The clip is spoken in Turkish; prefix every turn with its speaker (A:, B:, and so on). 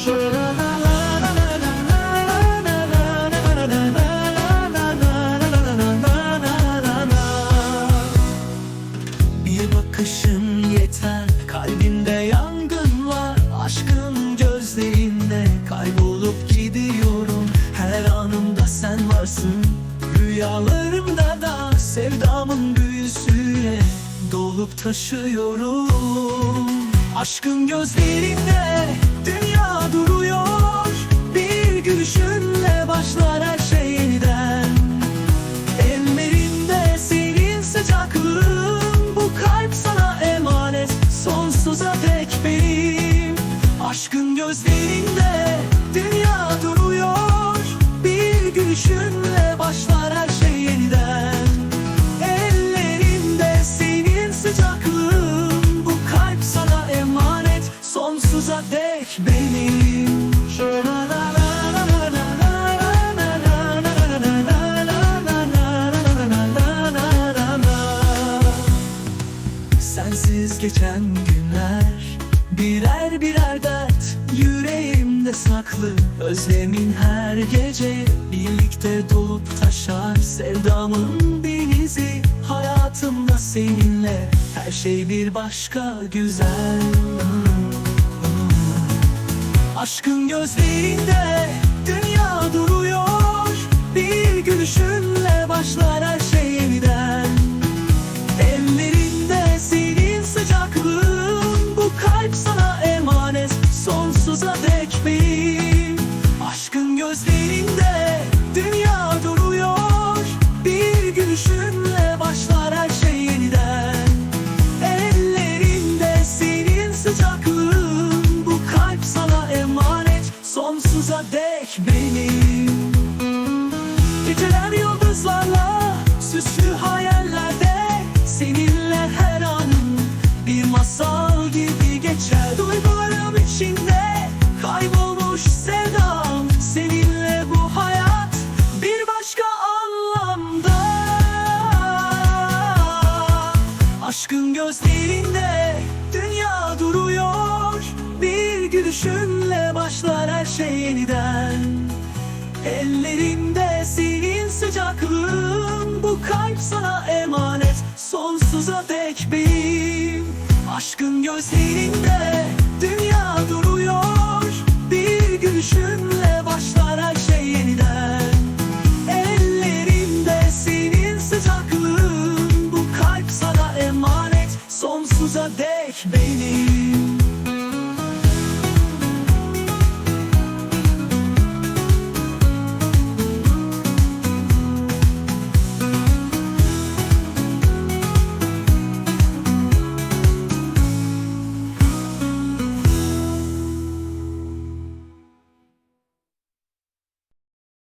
A: Bir bakışın yeter Kalbimde yangın var. Aşkın gözlerinde Kaybolup gidiyorum. Her anımda sen varsın Rüyalarımda da Sevdamın büyüsüyle Dolup taşıyorum. Aşkın gözlerinde dünya duruyor. Bir gülüşünle başlar her şey yeniden. Ellerinde senin sıcaklığın Bu kalp sana emanet. Sonsuza dek benim. Aşkın gözlerinde dünya duruyor. Bir gülüşünle benim Sensiz geçen günler Birer birer dert Yüreğimde saklı. Özlemin her gece Birlikte dolup taşar. Sevdamın denizi Hayatımda seninle. Her şey bir başka güzel Aşkın gözlerinde Dünya duruyor. Bir gülüşünle başlar her şey Sonsuza dek benim. Geceler yıldızlarla şey yeniden. Ellerinde senin sıcaklığın Bu kalp sana emanet. Sonsuza dek benim Aşkın gözlerinde Dünya duruyor. Bir gülüşün